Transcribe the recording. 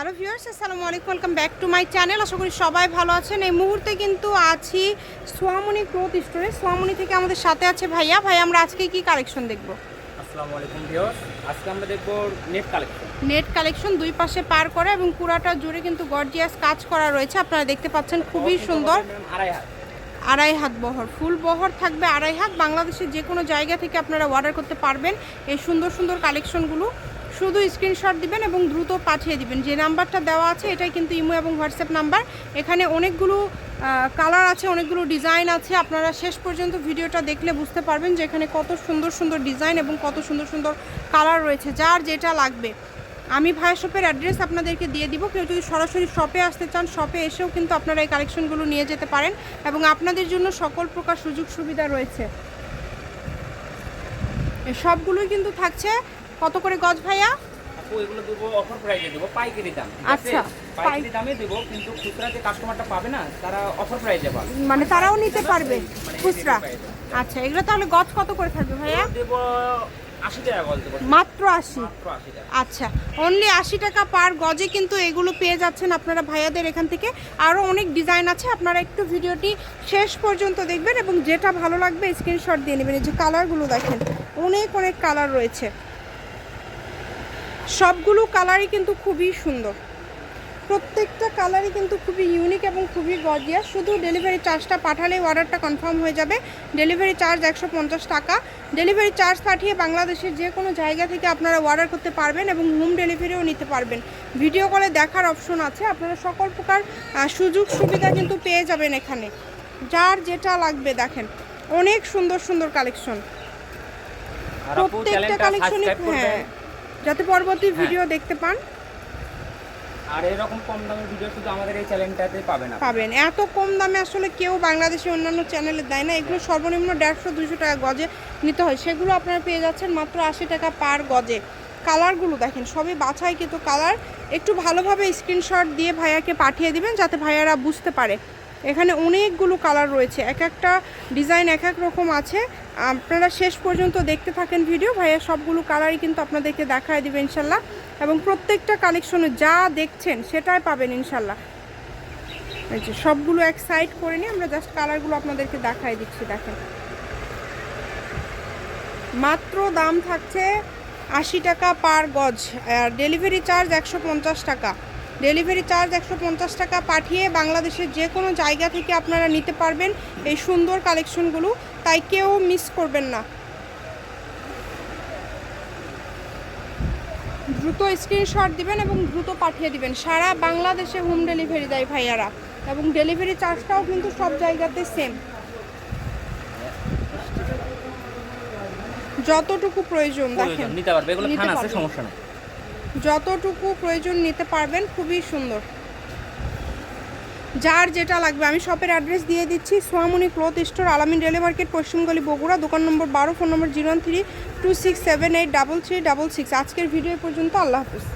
Hello viewers আসসালামু আলাইকুম welcome back to my channel. আশা করি সবাই ভালো আছেন। এই মুহূর্তে কিন্তু আছি সোয়ামনি ক্লোথ স্টোরে। সোয়ামনি থেকে আমাদের সাথে আছে ভাইয়া। ভাই আমরা আজকে কি কালেকশন দেখব? আসসালামু আলাইকুম ভিউয়ার্স। আজকে আমরা দেখব নেট কালেকশন। নেট কালেকশন দুই পাশে পার করে এবং পুরাটা জুড়ে কিন্তু গর্জিয়াস কাজ করা রয়েছে। আপনারা দেখতে পাচ্ছেন খুবই সুন্দর। আড়াই হাত। আড়াই হাত বহর ফুল বহর থাকবে আড়াই হাত। বাংলাদেশের যে কোনো জায়গা থেকে আপনারা অর্ডার করতে পারবেন এই সুন্দর সুন্দর কালেকশনগুলো। শুধু স্ক্রিনশট দিবেন এবং দ্রুত পাঠিয়ে দিবেন। যে নাম্বারটা দেওয়া আছে, এটাই কিন্তু ইমো এবং হোয়াটসঅ্যাপ নাম্বার এখানে অনেকগুলো কালার আছে, অনেকগুলো ডিজাইন আছে। আপনারা শেষ পর্যন্ত ভিডিওটা দেখলে বুঝতে পারবেন যে এখানে কত সুন্দর সুন্দর ডিজাইন এবং কত সুন্দর সুন্দর কালার রয়েছে, যার যেটা লাগবে। আমি ভাইয়া শপের অ্যাড্রেস আপনাদেরকে দিয়ে দিব। কেউ যদি সরাসরি শপে আসতে চান শপে এসেও কিন্তু আপনারা এই কালেকশনগুলো নিয়ে যেতে পারেন এবং আপনাদের জন্য সকল প্রকার সুযোগ সুবিধা রয়েছে সবগুলোই কিন্তু থাকছে কত করে গজ ভাইয়া? এগুলো দেবো অফার প্রাইসে দেবো পাইকারি দাম আচ্ছা, পাইকারি দামে দেবো কিন্তু খুচরা যে কাস্টমারটা পাবে না তারা অফার প্রাইসে পাবে। মানে তারাও নিতে পারবে মানে খুচরা। আচ্ছা এগুলো তাহলে গজ কত করে থাকবে ভাইয়া? দেবো মাত্র আশি? আচ্ছা অনলি আশি টাকা পার গজে কিন্তু এগুলো পেয়ে যাচ্ছেন আপনারা ভাইয়াদের এখান থেকে। আরও অনেক ডিজাইন আছে আপনারা একটু ভিডিওটি শেষ পর্যন্ত দেখবেন এবং যেটা ভালো লাগবে স্ক্রিনশট দিয়ে নেবেন। এই যে কালারগুলো দেখেন অনেক অনেক কালার রয়েছে। সবগুলো কালারই কিন্তু খুবই সুন্দর। প্রত্যেকটা কালারই কিন্তু খুবই ইউনিক এবং খুবই গজিয়াস শুধু ডেলিভারি চার্জটা পাঠালে অর্ডারটা কনফার্ম হয়ে যাবে। ডেলিভারি চার্জ একশো পঞ্চাশ টাকা। ডেলিভারি চার্জ পাঠিয়ে বাংলাদেশের যে কোনো জায়গা থেকে আপনারা অর্ডার করতে পারবেন এবং হোম ডেলিভারিও নিতে পারবেন। ভিডিও কলে দেখার অপশন আছে। আপনারা সকল প্রকার সুযোগ সুবিধা কিন্তু পেয়ে যাবেন এখানে। যার যেটা লাগবে দেখেন অনেক সুন্দর সুন্দর কালেকশন প্রত্যেকটা কালেকশনই হ্যাঁ। যাতে পরবর্তী ভিডিও দেখতে পান। আর এরকম কম দামের ভিডিও শুধু আমাদের এই চ্যানেলটাতে পাবেন না পাবেন। এত কম দামে আসলে কেউ বাংলাদেশে অন্যান্য চ্যানেলে দেয় না। এগুলো সর্বনিম্ন দেড়শো দুশো টাকা গজে নিতে হয়। সেগুলো আপনারা পেয়ে যাচ্ছেন মাত্র আশি টাকা পার গজে। কালারগুলো দেখেন, সবই বাছাই কিন্তু কালার। একটু ভালোভাবে স্ক্রিনশট দিয়ে ভাইয়াকে পাঠিয়ে দিবেন যাতে ভাইয়ারা বুঝতে পারে। এখানে অনেকগুলো কালার রয়েছে, এক একটা ডিজাইন এক এক রকম আছে। আপনারা শেষ পর্যন্ত দেখতে থাকেন ভিডিও, ভাইয়া সবগুলো কালারই কিন্তু আপনাদেরকে দেখায় দিবে ইনশাল্লাহ। এবং প্রত্যেকটা কালেকশনে যা দেখছেন সেটাই পাবেন ইনশাল্লাহ। যে সবগুলো এক সাইড করে নিয়ে আমরা জাস্ট কালারগুলো আপনাদেরকে দেখায় দিচ্ছি, দেখেন। মাত্র দাম থাকছে আশি টাকা পার গজ, আর ডেলিভারি চার্জ একশো পঞ্চাশ টাকা। ডেলিভারি চার্জ একশো পঞ্চাশ টাকা পাঠিয়ে বাংলাদেশের যে কোনো জায়গা থেকে আপনারা নিতে পারবেন এই সুন্দর কালেকশনগুলো তাই কেউ মিস করবেন না। দ্রুত স্ক্রিনশট দিবেন এবং দ্রুত পাঠিয়ে দিবেন। সারা বাংলাদেশে হোম ডেলিভারি দেয় ভাইয়ারা। এবং ডেলিভারি চার্জটাও কিন্তু সব জায়গাতে সেম যতটুকু প্রয়োজন দেখেন। নিতে পারবে এগুলো খান আছে সমস্যা নেই। যতটুকু প্রয়োজন নিতে পারবেন খুবই সুন্দর। যার যেটা লাগবে আমি শপের অ্যাড্রেস দিয়ে দিচ্ছি সোয়ামনি ক্লথ স্টোর আলামিন রেলে মার্কেট পশ্চিমগলি বগুড়া দোকান নম্বর বারো phone number zero three two six seven eight double three double six আজকের ভিডিও পর্যন্ত আল্লাহ হাফিজ।